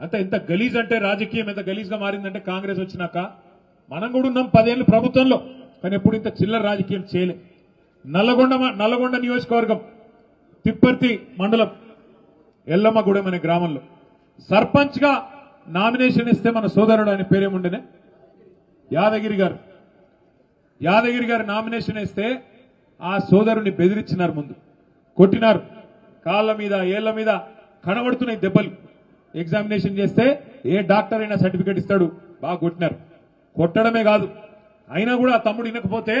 అంత ఎంత గలీజ్ అంటే రాజకీయం ఎంత గలీజ్గా మారిందంటే కాంగ్రెస్ వచ్చినాక మనం కూడా ఉన్నాం పదేళ్ళు ప్రభుత్వంలో కానీ ఎప్పుడు ఇంత చిల్లర రాజకీయం చేయలే. నల్లగొండ నల్లగొండ నియోజకవర్గం తిప్పర్తి మండలం ఎల్లమ్మగూడెం అనే గ్రామంలో. సర్పంచ్గా నామినేషన్ ఇస్తే మన సోదరుడు అని పేరేముండేనే? యాదగిరి గారు. యాదగిరి గారు నామినేషన్ ఇస్తే ఆ సోదరుని బెదిరించినారు ముందు. కొట్టినారు. కాళ్ళ మీద ఏళ్ళ మీద కనబడుతున్నాయి దెబ్బలు. ఎగ్జామినేషన్ చేస్తే ఏ డాక్టర్ అయినా సర్టిఫికేట్ ఇస్తాడు. బాగా కొట్టినారు. కొట్టడమే కాదు. అయినా కూడా తమ్ముడు వినకపోతే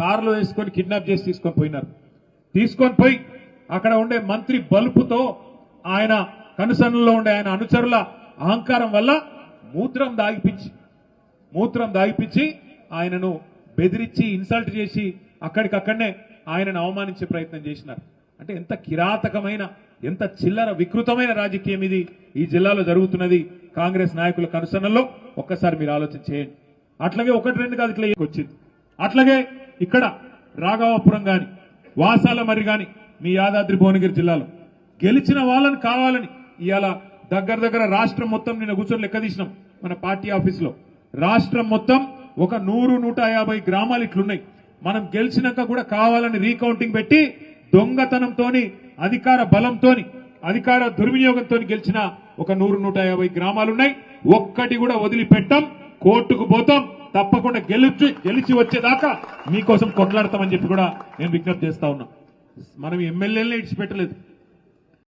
కారులో వేసుకొని కిడ్నాప్ చేసి తీసుకొని పోయినారు. తీసుకొని పోయి అక్కడ ఉండే మంత్రి బలుపుతో ఆయన కనుసన్నలో ఉండే ఆయన అనుచరుల అహంకారం వల్ల మూత్రం దాగిపించి మూత్రం దాగిపించి ఆయనను బెదిరించి ఇన్సల్ట్ చేసి అక్కడికక్కడనే ఆయనను అవమానించే ప్రయత్నం చేసినారు. అంటే ఎంత కిరాతకమైన ఎంత చిల్లర వికృతమైన రాజకీయం ఇది ఈ జిల్లాలో జరుగుతున్నది కాంగ్రెస్ నాయకుల కనుసన్నల్లో. ఒక్కసారి మీరు ఆలోచన చేయండి. అట్లాగే ఒకటి రెండు కాదు ఇట్లా వచ్చింది అట్లాగే ఇక్కడ రాఘవాపురం గాని వాసాల మరి గాని మీ యాదాద్రి భువనగిరి జిల్లాలో గెలిచిన వాళ్ళని కావాలని ఇవాళ దగ్గర దగ్గర రాష్ట్రం మొత్తం నిన్న కూర్చొని లెక్క తీసినాం మన పార్టీ ఆఫీస్లో రాష్ట్రం మొత్తం ఒక నూరు నూట యాభై గ్రామాలు ఇట్లున్నాయి. మనం గెలిచినాక కూడా కావాలని రీకౌంటింగ్ పెట్టి దొంగతనంతోని అధికార బలంతోని అధికార దుర్వినియోగంతో గెలిచిన ఒక నూరు నూట యాభై గ్రామాలున్నాయి. ఒక్కటి కూడా వదిలిపెట్టాం కోర్టుకు పోతాం తప్పకుండా గెలిచి గెలిచి వచ్చేదాకా మీకోసం కొట్లాడతామని చెప్పి కూడా నేను విజ్ఞప్తి చేస్తా ఉన్నా. మనం ఎమ్మెల్యేలనే ఇడిచిపెట్టలేదు.